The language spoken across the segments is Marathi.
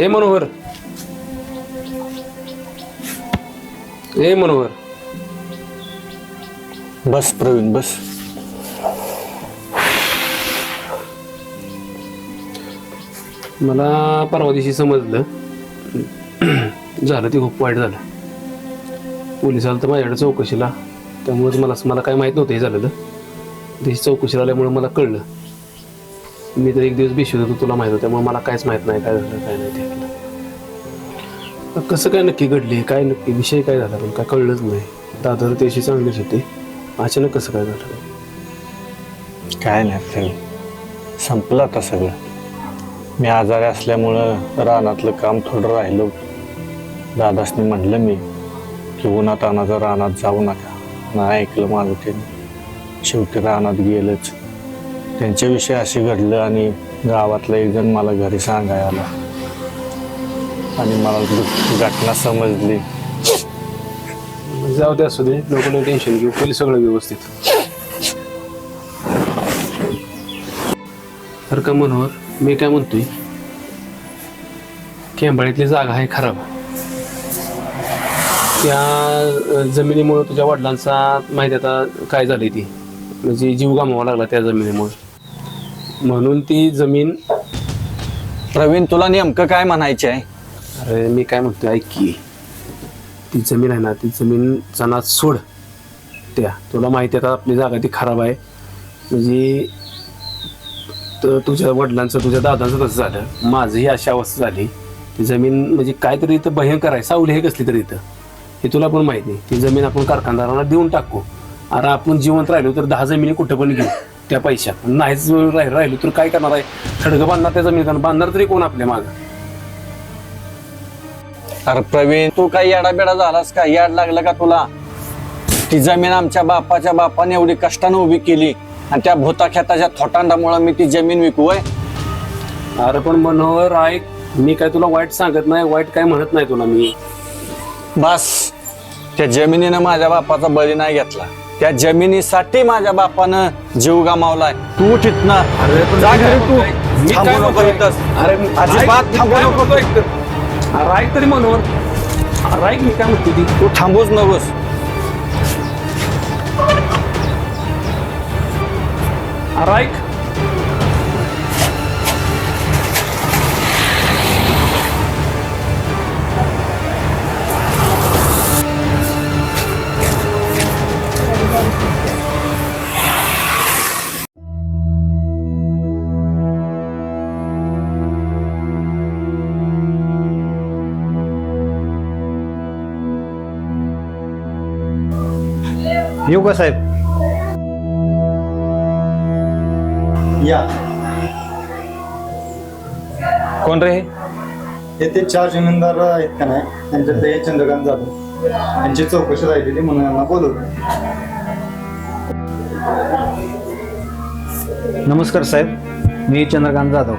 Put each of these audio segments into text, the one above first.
हे मनोहर. हे मनोहर. बस प्रवीण बस. मला परवा दिवशी समजलं. झालं ते खूप वाईट झालं. पोलीस आलं तर माझ्याकडे चौकशीला. त्यामुळे मला मला काय माहीत नव्हतं हे झालेलं. त्याची चौकशीला आल्यामुळे मला कळलं. मी तर एक दिवस बेशुद्ध होतो तुला माहीत होतं त्यामुळे मला काहीच माहीत नाही काय झालं काय नाही ते तर कसं काय नक्की घडले काय नक्की विषय काय झाला पण काय कळलंच नाही. दादा तर त्याशी चांगलीच होती अचानक कसं काय झालं? काय नाही प्रवीण संपलं आता सगळं. मी आजारी असल्यामुळं रानातलं काम थोडं राहिलं. दादासनी म्हणलं मी की उन्हात अनाचं रानात जाऊ नका. नाही ऐकलं माझं ते. शेवटी रानात गेलंच. त्यांच्याविषयी असे घडलं आणि गावातला एक जण मला घरी सांगायला आला. आणि मला घटना समजली. जाऊ दे असू दे नको नाही टेन्शन घेऊ. पोलीस सगळं व्यवस्थित. तर का मनोहर मी काय म्हणतोय? केंबाळीतली जागा आहे खराब. त्या अ, जमिनीमुळे तुझ्या वडिलांचा माहिती आता काय झालंय ती? म्हणजे जीव गमावा लागला त्या जमिनीमुळे. म्हणून ती जमीन प्रवीण तुला नेमकं काय म्हणायचे आहे? अरे मी काय म्हणतोय ऐक की. ती जमीन आहे ना ती जमीन जनात सोड. त्या. तुला माहिती आहे आता आपली जागा ती खराब आहे. म्हणजे तर तुझ्या वडिलांचं तुझ्या दादांचं तसं झालं. माझंही अशी अवस्था झाली. ती जमीन म्हणजे काहीतरी इथं भयंकर आहे. सावली हे कसली तरी इथं. हे तुला पण माहीत नाही ती जमीन आपण कारखानदारांना देऊन टाकू. अरे आपण जिवंत राहिलो तर दहा जमिनी कुठं पण घेऊ. त्या पैशात. नाहीच राहि- राहिलो तर काय करणार आहे? खडगं बांधणार त्या जमीन बांधणार तरी कोण आपल्या मागं? अरे प्रवीण तू काही येडाबेडा झालास का? याड लागलं का तुला? ती जमीन आमच्या बापाच्या बापाने एवढी कष्टानं उभी केली आणि त्या भूताखेताच्या थोटांडामुळे मी ती जमीन विकूय अरे पण मनोहर ऐक मी काय तुला वाईट सांगत नाही वाईट काय म्हणत नाही तुला मी? बस. त्या जमिनीनं माझ्या बापाचा बळी नाही घेतला. त्या जमिनीसाठी माझ्या बापानं जीव गमावलाय तू तिथनं अरे पण जा मी काय घरी तू? मी थांबू काय नको म्हणतोय? इथंच. अरे अजिबात ऐक, मी थांबू काय नको. म्हणतोय ऐक तर. अरे ऐक तरी मनोहर अरे ऐक मी काय म्हणतो ती तू थांबूच नकोस अरे ऐक येऊ का साहेब. या. कोण रे येथे चार जमीनदार आहेत का नाही? त्यांच्यात हे चंद्रकांत जाधव. यांची चौकशी राहिलेली म्हणून यांना बोलवलं. नमस्कार साहेब. मी चंद्रकांत जाधव.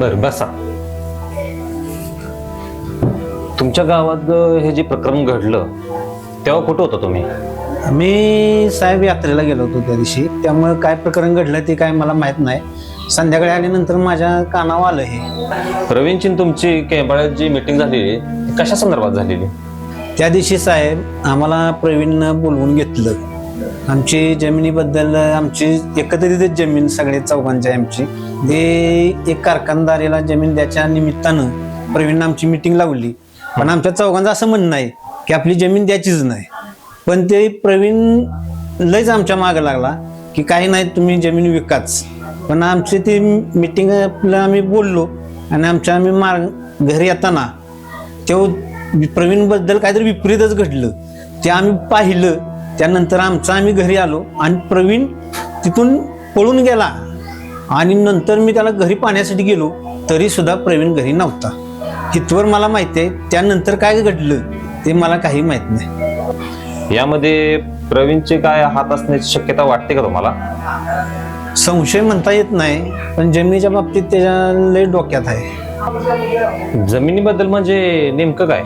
बर बसा. तुमच्या गावात अ, हे जे प्रकरण घडलं तेव्हा कुठं होता तुम्ही? मी साहेब यात्रेला गेलो होतो त्या दिवशी. त्यामुळे काय प्रकरण घडलं ते काय मला माहीत नाही. संध्याकाळी आल्यानंतर माझ्या कानावर आलं हे. प्रवीणची आणि तुमची केंबाळ्यात जी मिटिंग झालेली ती कशा संदर्भात झालेली? त्या दिवशी साहेब आम्हाला प्रवीणनं बोलवून घेतलं. आमची जमिनीबद्दल आमची एकत्रितच जमीन सगळे चौघांची आहे आमची. ते एक कारखानदारीला जमीन द्याच्या निमित्तानं प्रवीणनं आमची मिटिंग लावली. पण आमच्या चौघांचं असं म्हणणं आहे की आपली जमीन द्यायचीच नाही. पण ते प्रवीण लयच आमच्या मागं लागला की काही नाही तुम्ही जमीन विकाच. पण आमची ती मिटिंग आम्ही बोललो आणि आमच्या आम्ही मार्ग घरी येताना तेव्हा प्रवीणबद्दल काहीतरी विपरीतच घडलं. ते आम्ही पाहिलं त्यानंतर आमचं आम्ही घरी आलो आणि प्रवीण तिथून पळून गेला. आणि नंतर मी त्याला घरी पाहण्यासाठी गेलो तरी सुद्धा प्रवीण घरी नव्हता. इथवर मला माहिती आहे त्यानंतर काय घडलं ते मला काही माहीत नाही. यामध्ये प्रवीणचे काय हात असण्याची शक्यता वाटते का तुम्हाला? संशय म्हणता येत नाही पण जमिनीच्या बाबतीत त्याच्या लय डोक्यात आहे. जमिनीबद्दल म्हणजे नेमकं काय?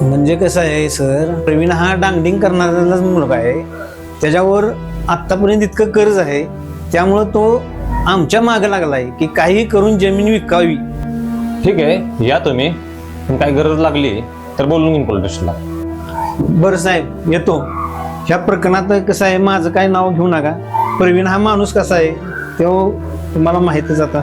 म्हणजे कसं आहे सर प्रवीण हा डांगडिंग करणाराच मुलगा आहे. त्याच्यावर आत्तापर्यंत इतकं कर्ज आहे त्यामुळं तो आमच्या मागे लागलाय की काही करून जमीन विकावी. ठीक आहे या तुम्ही. पण काय गरज लागली तर बोलून घेईन पोलीस स्टेशनला. बरं साहेब येतो. ह्या प्रकरणात कसं आहे माझं काय नाव घेऊ नका. प्रवीण हा माणूस कसा आहे तो तुम्हाला माहितच आता.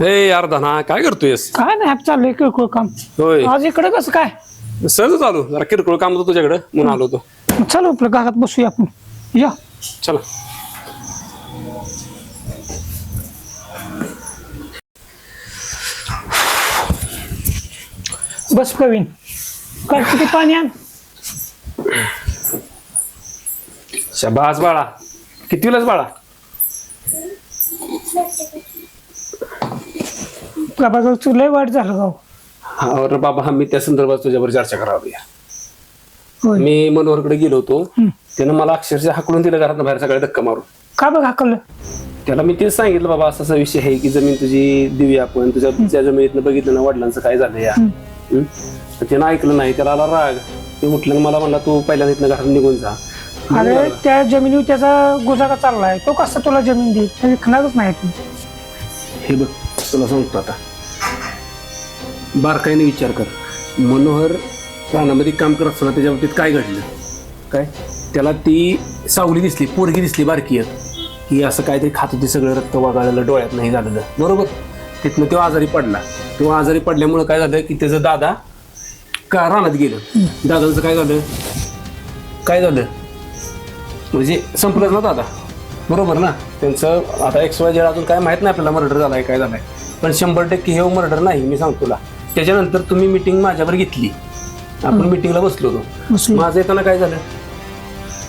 ए यार धना काय करतोयस? काय नाही ॲप चाललंय किरकोळ काम. होय. आज इकडे कसं काय? सहज आलो जरा किरकोळ काम होतं तुझ्याकडे म्हणून आलो होतो. मग चल आपलं घरात बसूया आपण. या. चला. बस प्रवीण. काय किती पाणी आण. शबाज बाळा. किती वेळेस बाळा? प्रभागाचं लय वाईट झालं गाव अरे बाबा हा मी त्या संदर्भात तुझ्यावर चर्चा करावी. मी मनोहरकडे गेलो होतो. त्यानं मला अक्षरशः हाकलून दिलं घरात बाहेर सगळ्या धक्का मारून. का बघ हाकललं? त्याला मी तेच सांगितलं बाबा असा असा विषय आहे की जमीन तुझी देऊया आपण. तुझ्या त्या जमिनीतनं बघितलं ना वडिलांचं काय झालं या. त्यानं ऐकलं नाही. त्याला आला राग. ते उठलं मला म्हणला तू पहिल्यांदा इथनं घरात निघून जा. अरे त्या जमिनीवर त्याचा गुजारा चाललाय. तो कसा तुला जमीन देईल? विकणारच नाही हे बघ तुला सांगतो आता. बारकाईने विचार कर. मनोहर रानामध्ये काम करत असताना त्याच्या बाबतीत काय घडलं? काय? त्याला ती सावली दिसली पोरगी दिसली बारकी एक. की असं काहीतरी खात होती सगळं रक्त वागायला डोळ्यात नाही झालेलं. बरोबर? तिथनं तो आजारी पडला. तो आजारी पडल्यामुळे काय झालं की त्याचं दादा का रानात गेलं? दादाचं काय झालं? काय झालं? म्हणजे संपलं ना दादा. बरोबर ना? त्यांचं आता एक्स वाय जेड अजून काय माहीत नाही आपल्याला मर्डर झालाय काय झालाय. पण शंभर टक्के हे मर्डर नाही मी सांगतो तुला. त्याच्यानंतर तुम्ही मिटिंग माझ्यावर घेतली. आपण मिटिंगला बसलो होतो. बसलो. माझं येताना काय झालं?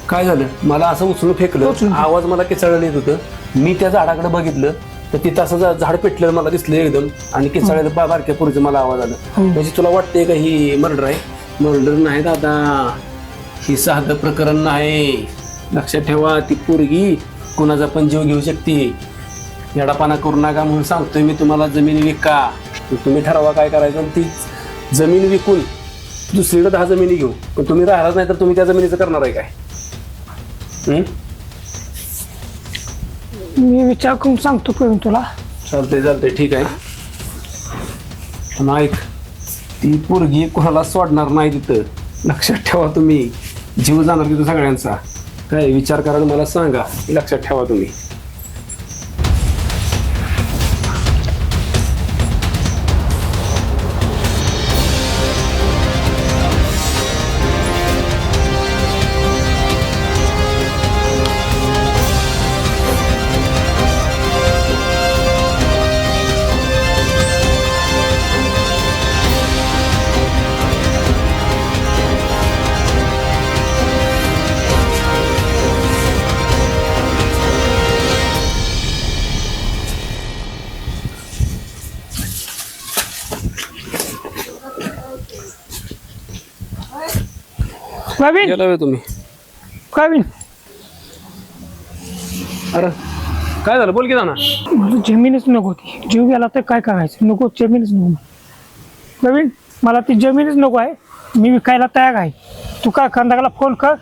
काय झालं? मला असं उचलून फेकलं. आवाज मला किचळलं येत होतं. मी त्या झाडाकडे बघितलं. तर तिथं असं झा- झाड पेटलेलं मला दिसलं एकदम. आणि किचळलेलं बा बारक्या पोरीचं मला आवाज आला. म्हणजे तुला वाटतंय का ही मर्डर आहे? मर्डर नाही दादा. ही साधं प्रकरण नाही. लक्षात ठेवा ती पोरगी कोणाचा पण जीव घेऊ शकते. येडापाना करू नका म्हणून सांगतोय मी तुम्हाला जमीन विका. तुम्ही ठरवा काय करायचं ती जमीन विकून दुसरीकडे दहा जमिनी घेऊ. पण तुम्ही राहिलाच नाही तर तुम्ही त्या जमिनीचं करणार आहे काय? हम्म? मी विचार करून सांगतो प्रवीण तुला. चालतंय चालतंय ठीक आहे. पण ऐक ती पोरगी कोणाला सोडणार नाही तिथं. लक्षात ठेवा तुम्ही. जीव जाणार तिथं सगळ्यांचा. काय विचार करायला मला सांगा. लक्षात ठेवा तुम्ही. गेला होय तुम्ही. प्रवीण अरे काय झालं? बोल की मला जमीनच नको होती. जीव गेला तर काय करायचं? नको जमीनच नको. प्रवीण मला ती जमीनच नको आहे. मी विकायला तयार आहे. तू काय कंदाराला फोन कर?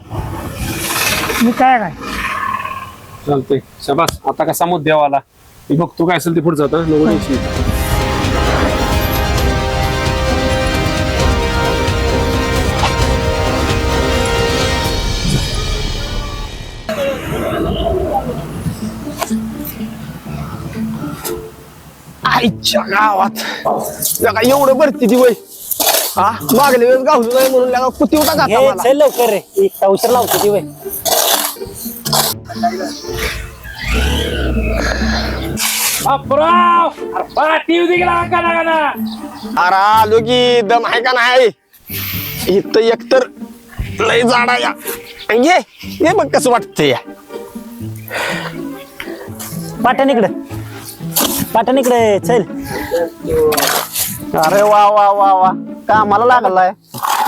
मी तयार आहे. चालतंय. शाबास. आता कसा मुद्द्यावा आला मी बघतो काय असेल ते पुढचं आता. नको टेन्शन. आईच्या गावात. लगा एवढं भरती ती वय. हा? मागल्या वेळेस गावलं नाही म्हणून लगा कुती उठा घातला मला? चल लवकर रे. एक उशीर लावतो ती वय. अरे आलो की दम आहे का नाही इथं एकतर लय जाडा या ये ये बघ कसं वाटतंय या पाटण इकडे पाटण इकडे चल. अरे वा वा वा वा. कामाला लागलाय.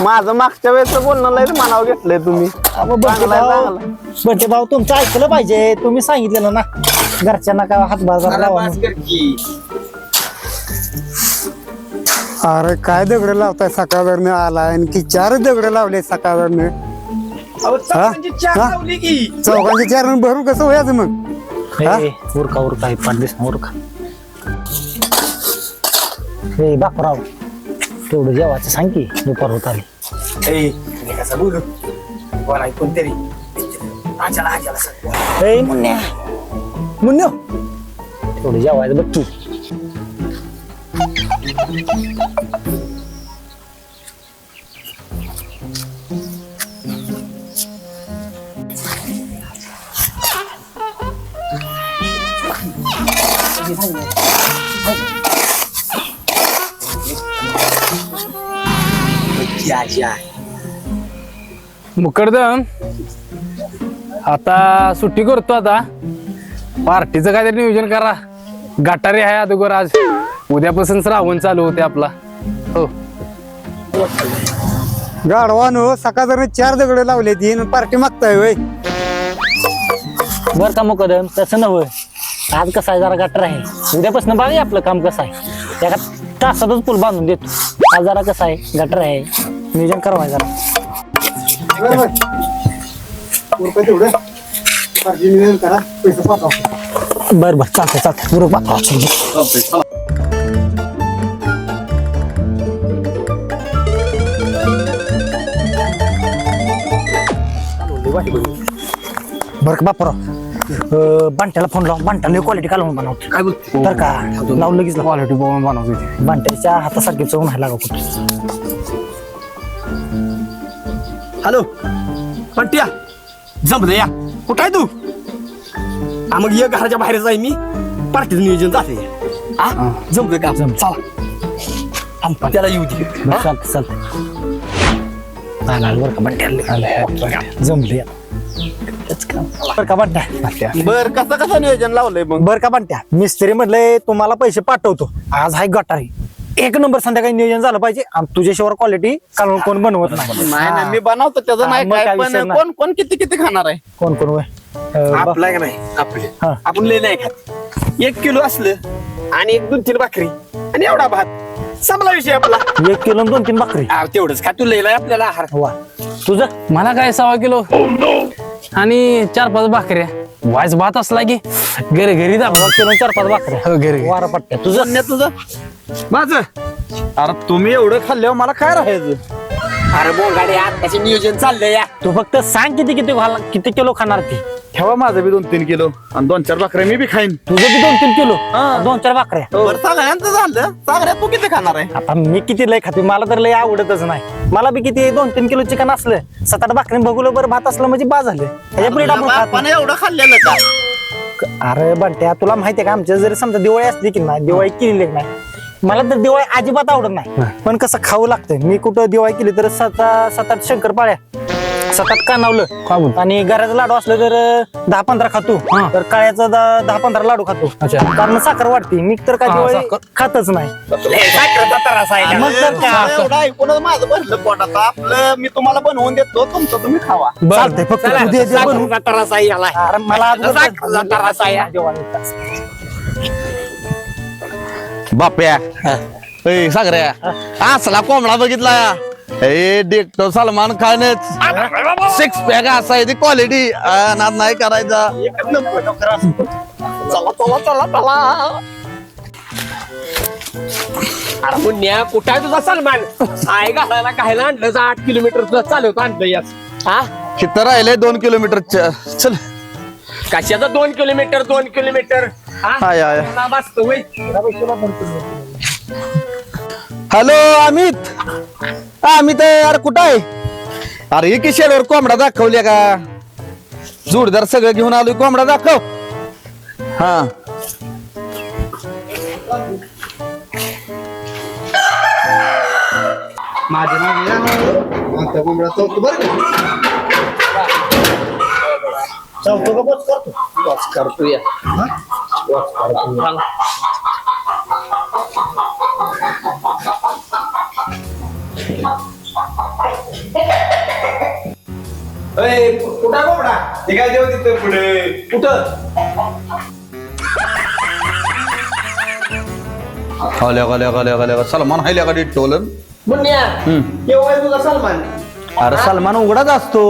माझं मागच्या वेळेस बोलणं लय मनावर घेतलंय तुम्ही. बंटे भाऊ. तुमचं ऐकलं पाहिजे. तुम्ही सांगितलेलं ना. घरच्यांना काय हातभार लावा. अरे काय दगड लावताय सकाळवरनं? आलाय आणखी चार दगड लावले सकाळवरनं? चौघांची चार हा? लावली की. चौघांचे चार भरून कसं व्हायचं मग? हा? ए, उरका उरका हे पाडलीस ना उरका. हे बापराव तेवढं जेवायचं सांग की दुपार होत आली. ए मुन्या. मुन्यो तेवढं जेवायचं बघ की मुकडदम आता सुट्टी करतो आता. पार्टीचं काहीतरी नियोजन करा. गटारी आहे अगोदर आज. उद्यापासून श्रावण चालू होते आपला. हो. गाढवानो सकाळवरनं चार दगड लावले ती पार्टी मागताय वय बर का मुकदम तसं नव्ह. आज कसं आहे जरा गटर आहे. उद्यापासून बघा आपलं काम कसं आहे. त्या तासातच पूल बांधून देतो. आज जरा कसं आहे गटर आहे. नियोजन करावं जरा. रुपये तेवढं. नियोजन करा पैसे पाठवा. बर बर चालतंय चालतंय. बरोबर बर का बापराव अं, बंट्याला फोन लाव. बंट्याला क्वालिटी कालवून बनवतो. काय बोलतो? तर का लावून लगेच. क्वालिटी बनवतो. बंट्याच्या हातासारखी चव नाही लागा हॅलो पंट्या जमलं या. कुठं आहे तू? हा मग ये घराच्या बाहेर जाई मी. पार्टीचं नियोजन जाते. हा. जमलं का? चला. थांब, त्याला येऊ दे. हा? चालतंय आला बरं का? बंट्याला जमले बर का बंट्या बर कसं कसं नियोजन लावलंय मग? बर का बंट्या मिस्त्री म्हणले तुम्हाला पैसे पाठवतो. आज हाय गटारी. एक नंबर संध्याकाळी नियोजन झालं पाहिजे. आणि तुझ्याशिवाय क्वालिटी कालवण कोण बनवत नाही. नाही नाही मी बनवतो त्याचं हा, नाही मग काय काय पण विषय नाही. कोण कोण किती किती खाणार आहे? कोण कोण होय? अं, बा- आपला का नाही? आपले. हा. आपण लय नाही खात. एक किलो असलं आणि एक दोन तीन भाकरी आणि एवढा भात. संपला विषय आपला. एक किलो आणि दोन तीन भाकरी. आ, तेवढंच खा. तू लय आपल्याला आहार. वा. तुझं? मला काय सव्वा किलो आणि चार पाच भाकऱ्या. वायच भात असला की घरी घरी आणि चार पाच भाकऱ्या. हो घरी. वारा पट्ट्या. तुझं? तुझं? माझं? अरे तुम्ही एवढं खाल्ल्यावर मला काय राहायचं? अरे बोंगाडे आत्ताचे नियोजन चाललंय या. तू फक्त सांग किती किती घाला किती किलो खाणार ती. ठेवा माझं बी दोन तीन किलो. आणि दोन चार भाकऱ्या मी बी खाईन. तुझं बी दोन तीन किलो. दोन चार भाकऱ्या. बरं सगळ्यांचं झालं. सगळ्यात तू किती खाणार आहे? आता मी किती लय खाते मला तर लय आवडतच नाही. मला बी किती दोन तीन किलो चिकन असलं सात आठ भाकरी बघूलं बरं भात असलं म्हणजे बा झालं. ह्याच्या पुढे खात. एवढं खाल्लेलं का. अरे बंट्या तुला माहितीये का आमच्या जरी समजा दिवाळी असली की नाही दिवाळी केलेली की नाही मला तर दिवाळी अजिबात आवडत नाही. पण कसं खाऊ लागतं मी कुठं दिवाळी केली तर सात सात आठ शंकरपाळ्या सात आठ कानावलं. आणि घराचं लाडू असलं तर दहा पंधरा खातो. तर काळ्याचं दहा दहा पंधरा लाडू खातो. कारण साखर वाढते. मी तर काय हा, दिवाळी साखर. खातच नाही. मग तर काय? अरे, एवढं ऐकूनच माझं भरलं पोट आता. आपलं मी तुम्हाला बनवून देतो. तुमचं तुम्ही खावा. चालतंय फक्त अरे मला या. बाप्या. ए सागऱ्या असला कोंबडा बघितला. ए सलमान खानच सिक्स पॅक असा आहे ती क्वालिटी नाही करायचा. चला चला चला चला. अरे मुन्या कुठं आहे तुझा सलमान? आहे घालायला कायला आणलं आठ किलोमीटर तुझा चालवतो आणलं याच. हा? किती राहिले दोन किलोमीटर चल. कशाचा दोन किलोमीटर दोन किलोमीटर? हा? Hi, hi. Hello Amit. Amit यार कुठं आहे? अरे हे की शेडवर कोंबडा दाखवल्या का? जोडदार सगळं घेऊन आलोय कोंबडा दाखव. हा. माझ्या मागे या कोंबड्या चौक बरं का? का बस करतो. करतो या कुठं ते काय देऊ तिथं पुढे? कुठं? खाल्या खाल्या खाल्या खाल्या सलमान हायल्या का टोलन. मुन्या केव्हा आहे तुझा सलमान? अरे सलमान उघडाच असतो.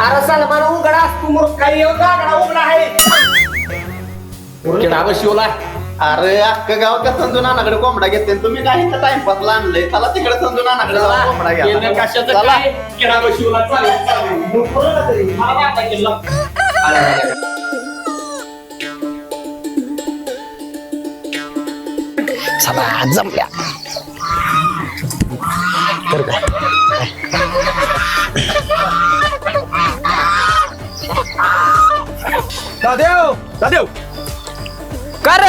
अरे सलमान उघडा. असतो मग काही गागडा उघडा आहे. किडा बशिवला अरे अख्खं गाव का संजू नानाकडे कोंबडा घेते तुम्ही काही इथं टाइमपासला आणलंय चला तिकडे संजू नानाकडे जाऊन कोंबडा घ्या. कशाचं चला. काय? किडा बशिवला चालेल चालेल हा, आता केलं. आला, आला, आला. जमल्या. दादेव दादेव. कर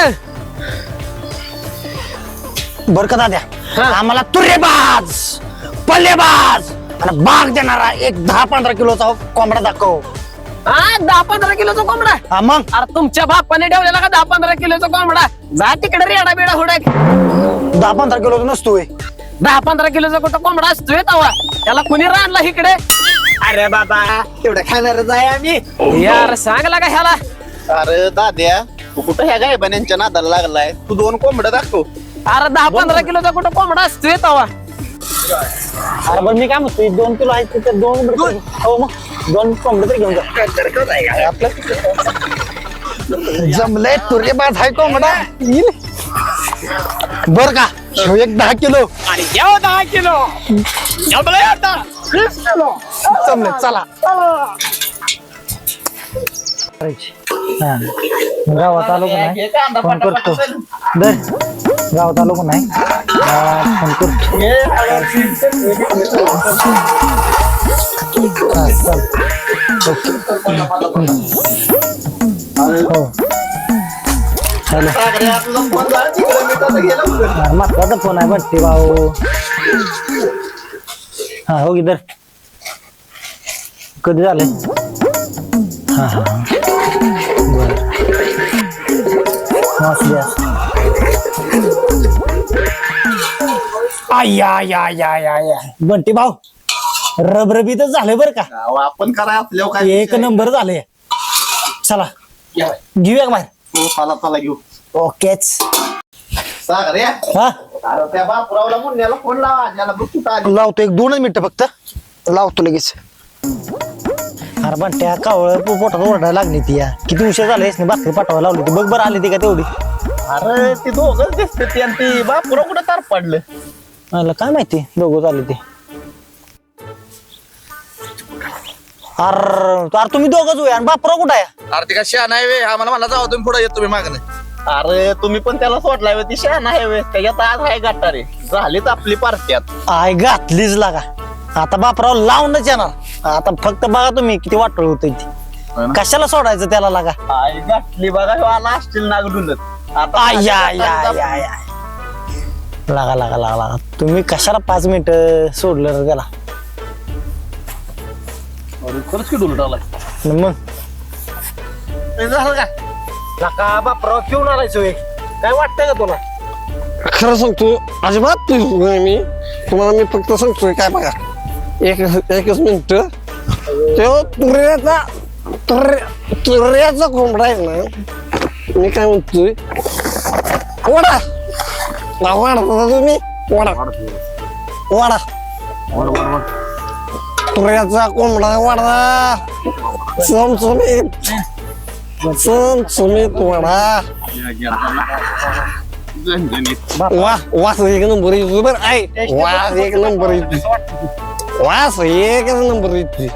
बर का दाद्या आम्हाला तुरेबाज पल्लेबाज आणि बाग देणारा एक दहा पंधरा किलोचा कोंबडा दाखव. हा दहा पंधरा किलोचा कोंबडा? हा मग? अरे तुमच्या बापाने ठेवलेला का दहा पंधरा किलोचा कोंबडा? जा तिकडे रेडा बिडा हुडक. दहा पंधरा किलोचा नसतोय. दहा पंधरा किलोचा कुठं कोंबडा असतोय तवा? त्याला कुणी राणला इकडे? अरे बाबा तेवढं खाणारच आहे आम्ही. यार सांगला का ह्याला? अरे दाद्या तू कुठं ह्या गायबान्यांच्या नादाला लागलाय? तू दोन कोंबडं दाखव. अरे दहा पंधरा किलोचा कुठं कोंबडा असतोय तवा. अरे बरं मी काय म्हणतोय दोन किलो आहेत ते दोन कोंबडे तरी- हो मग दोन कोंबडे तरी घेऊन जा. जमलंय तुरेबाज हाय कोंबडा. बर का? ह्यो एक दहा किलो. आणि घ्या दहा किलो. जमलंय आता. वीस किलो जमले चला. हा. गावात आलो का नाही? फोन करतो. दर गावात आलो का नाही? गावात फोन करतो. हा, चल. हो. हॅलो महत्त्वाचा फोन आहे बट्टी भाऊ. हा हो इधर कधी झाले हा हा हा. बर. असू द्या आया या या या या बंटी भाऊ रबरबीतच झालं बरं का? आपण करा आपल्यावर काय एक नंबर झाले चला घेऊया का बाहेर? हो, चला चला घेऊ. ओकेच. सागर. हा? अरे त्या बापुरावला मुन्याला फोन लावा ज्याला बघ कुठं आली. लावतो एक दोनच मिनिटं फक्त. लावतो लगेच. अरे पण त्या कावळ पोटात ओरडायला लागली ती या. किती उशीर झाला यासनी भाकरी पाठवायला लावली ती. बघ बरं आली ती का तेवढी. अरे ते दोघच दिसते ते आणि ती बापुरा कुठं तार पडलं? मला काय माहिती? दोघं आले ते. अरे अरे तुम्ही दोघंच होय आणि बापरा कुठं आहे? अरे ते का शहा आहे वे. आम्हाला म्हणा जाऊ तुम्ही पुढे येतो तुम्ही मागणे अरे तुम्ही पण त्याला सोडलाय ती शहाणा आहे वे त्याच्यात आज आहे गाठारे. झालीच आपली पार्ट्यात. आय घातलीच लागा. आता बापराव लावूनच येणार. आता फक्त बघा तुम्ही किती वाटळ होत ती. कशाला सोडायचं त्याला लागा? आई गाठली बघा ह्यो आला असतील आय, आय, आय, आय, आय. लागा लागा लागा लागा. तुम्ही कशाला पाच मिनिट सोडलं रे त्याला? खरंच की आलाय. मग? झालं का? लाका बापराव आलायचो आलायच काय वाटतंय का तुला? खरं सांगतो अजिबात नाही मी. तुम्हाला मी फक्त सांगतोय काय बघा. एक एकच मिनिट. तो तुऱ्याचा तुर्या तुऱ्याचा कोंबडा आहे ना मी काय म्हणतोय? वडा. वाढता तुम्ही? वडा. वडा. तुऱ्याचा कोंबडा वाडा. चमचमीत चमचमीत वाडा वा वास एक नंबर येतो बरं आहे वास एक नंबर येतो वास एक नंबर येते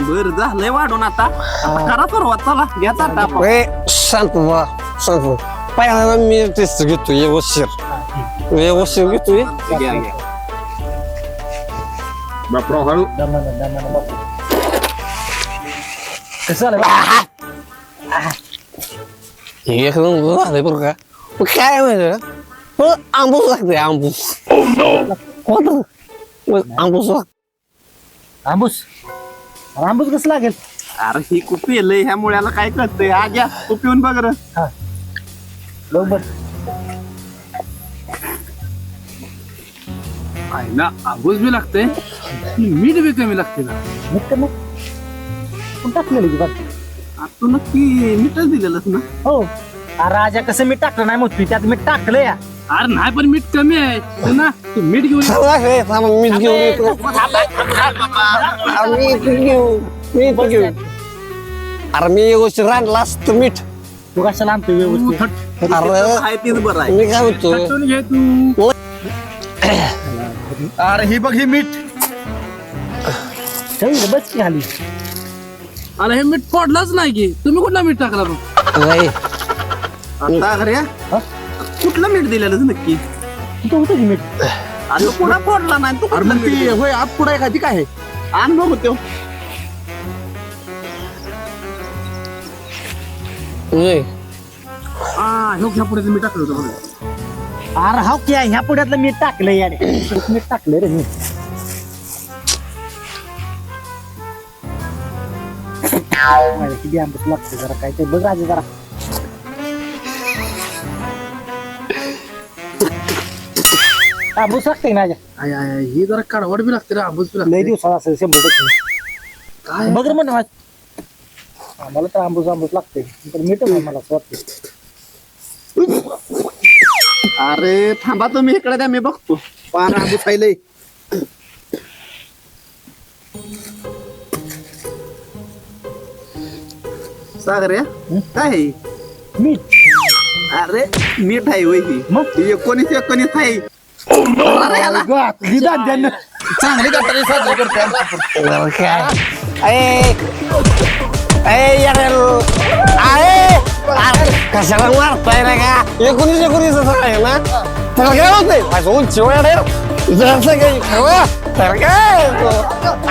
बर झालंय वाढून आता आता करा सुरुवात चला घ्या चाटा आपण. ए शांत व्हा शांत व्हा. पहिल्यांदा मी टेस्ट घेतो व्यवस्थित व्यवस्थित घेतोय घ्या, घ्या. एक नंबर झाले बरं का मग काय माहिती हो आंबूस लागते आंबूस होत मग आंबूस आंबूस आंबूस कसं लागेल अरे ही खूप येलंय ह्या मुळ्याला काय कळतंय आज या तू पिऊन बघ र बरोबर ना आंबूस बी लागते मीठ बी कमी लागते ना मीठ तर मग कोण टाकलेलं की बाकी तू नक्की मीठच ना. हो. अरे राजा कसं मीठ टाकलं नाही मोठी त्यात मीठ टाकलं या. अरे नाही पण मीठ कमी आहे. तू ना तू मीठ घेऊन ये. हे मीच घेऊन येतो. मी घेऊ मी घेऊ अरे मी गोष्ट रांडला असतं मीठ. तू कशाला आणतो तू व्यवस्थित थट- अरे आहे तीच बरं आहे. मी काय म्हणतो थटून घे तू. अरे ही बघ ही मीठ. बस की खाली. अरे हे मीठ पडलंच नाही की. तुम्ही कुठला मीठ टाकला मग नाही आता अरे कुठलं मीठ दिलेलंच नक्की? तिथं होतं की मीठ? अरे पुन्हा फोडला नाही तू अरे कुठलं मग ती? होय आत पुढे एखादी काय आहे? आण बघू त्यो नाही. हा ह्यो घ्या पुढे मीठ टाकलं होतं बघा. अरे हा क्या ह्या पुढ्यातलं मीठ टाकलं याने. मीठ टाकलं रे मी. किती आंबूस लागतो जरा काय ते बघ राजा जरा. आंबूस लागते ना आय, आय, आय, ही जरा कडवड बी लागते रे आंबूस बी लय लागते दिवसाला असेल शंभर टक्के. बघ रे म्हणा. आम्हाला तर आंबूस आंबूस लागते पण मीठ नाही मला असं वाटतं अरे थांबा तुम्ही इकडे द्या मी बघतो. पान आंबू खायलंय सागर या काय आहे? अरे मीठ आहे वय ही. मग? ही एकोणीस एकोणीस आहे. चांगली गटारी साजरी करते कशाला मारताय रे का? एकोणीस एकोणीस असं आहे ना? त्याला काय होतंय. माझं उंची वाढ आहे जरासं काही खावा तर काय?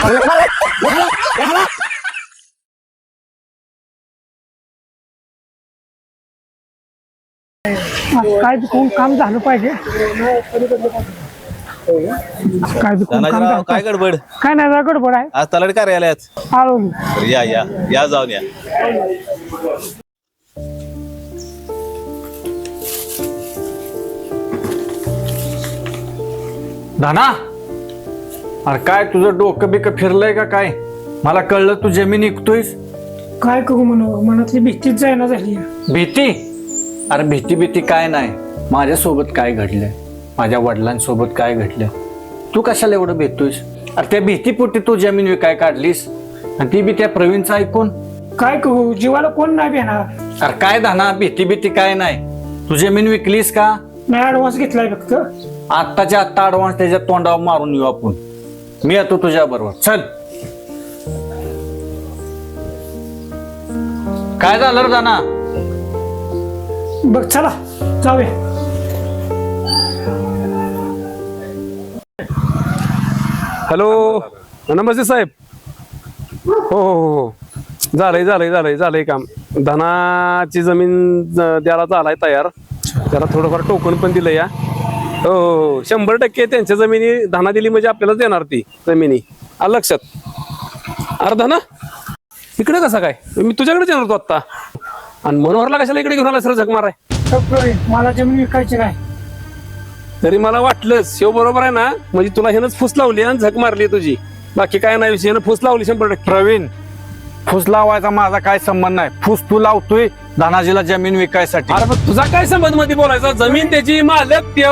अरे, मला- काय बी कोण काम झालं पाहिजे. काय बी कोण काम झालं काय गडबड? काय नाही जरा गडबड आहे. आज तलाठी कार्यालयात. आलो. या या या जाऊन या. धाना अरे काय तुझं डोकं बिकं फिरलंय का काय? मला कळलं तू जमीन विकतोयस काय करू म्हणून मनातली भीतीच जायना झाली. भीती? अरे भीती भीती काय नाही. माझ्यासोबत काय घडलंय? माझ्या वडिलांसोबत काय घडलं तू कशाला एवढं भेटतोयस? अरे त्या भीतीपोटी तू जमीन विकाय काढलीस? आणि ती बी त्या प्रवीणचं ऐकून? काय करू? जीवाला कोण नाही भेणार अरे काय धाना भीती भीती काय नाही. तू जमीन विकलीस का? नाही ऍडव्हान्स घेतलाय फक्त. आत्ताच्या आत्ता अडवान्स त्याच्या तोंडावर मारून येऊ आपण. मी येतो तुझ्या बरोबर. चल. काय झालं रे दाना बघ चला जाऊया. हॅलो नमस्ते साहेब. हो, हो हो हो झालंय झालंय झालंय झालंय काम. धनाची जमीन द्यायला झालाय तयार. त्याला थोडंफार टोकन पण दिलं या. हो, हो हो शंभर टक्के त्यांच्या जमिनी धना दिली म्हणजे आपल्यालाच देणार ती जमिनी. आलं लक्षात. अरे धना इकडे कसा काय? मी तुझ्याकडेच येणार होतो आत्ता. आणि मनोहरला कशाला इकडे घेऊन आला सर झक माराय तर प्रवीण, मला जमीन विकायची नाही तरी मला वाटलंच शिव बरोबर आहे ना? म्हणजे तुला ह्यानंच फुस लावली आणि झक मारली तुझी. बाकी काय नाही विषय फुस लावली शंभर टक्के. प्रवीण फूस लावायचा माझा काय संबंध नाही. फूस तू लावतोय धनाजीला जमीन विकायसाठी. अरे पण तुझा काय संबंधमध्ये बोलायचा? जमीन त्याची मालक त्यो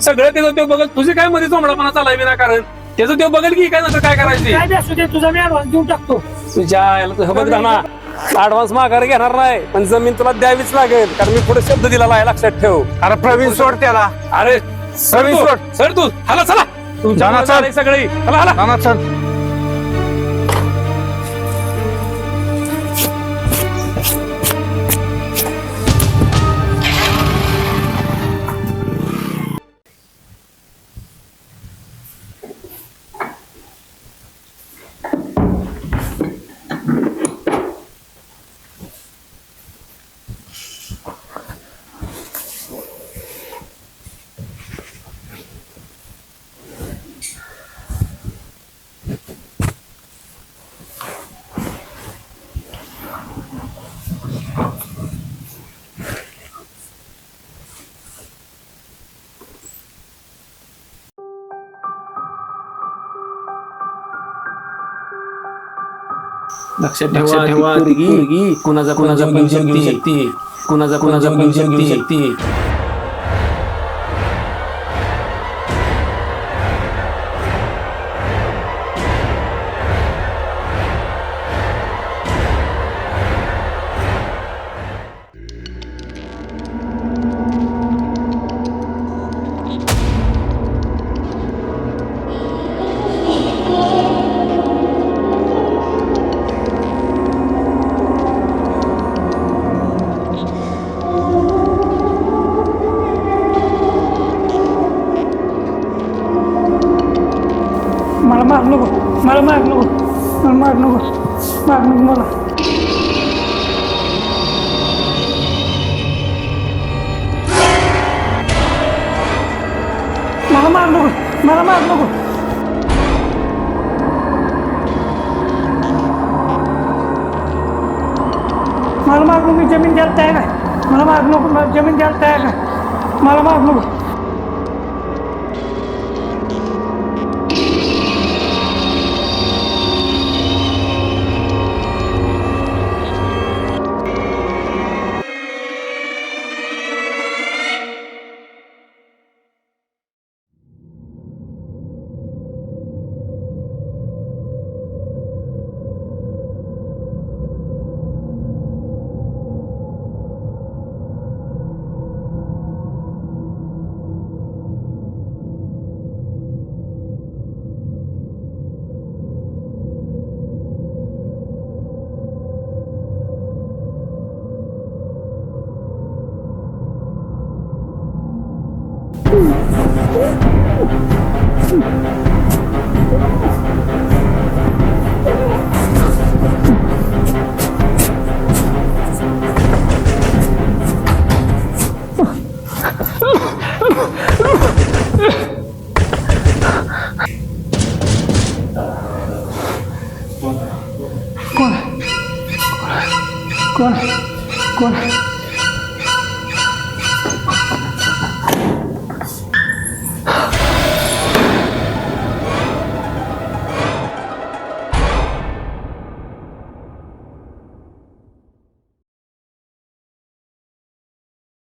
सगळं त्याचं त्यो बघत तुझी काय मध्ये चोंबडापणा चालाय विनाकारण त्याचं ते बघेल की काय नंतर काय करायचे? काय बी असू दे तुझा मी ऍडव्हान्स देऊन टाकतो. तुझ्या याला बघ ना ऍडव्हान्स माघार घेणार नाही. पण जमीन तुला द्यावीच लागेल. कारण मी पुढे शब्द दिलेला आहे लक्षात ठेव. अरे प्रवीण सोड त्याला. अरे सर तू. सर तू हाला चला. तुमच्या जाना, चल. सगळी. चला हाला नाना चल. लक्षात ठेवा ठेवा कुणाचा कुणाचा पण शकते. कुणाचा कुणाचा पण शकते. मला मार नको. मला मार नको मी जमीन द्यायला तयार आहे मला मार नको जमीन द्यायला तयार आहे मला मार नको.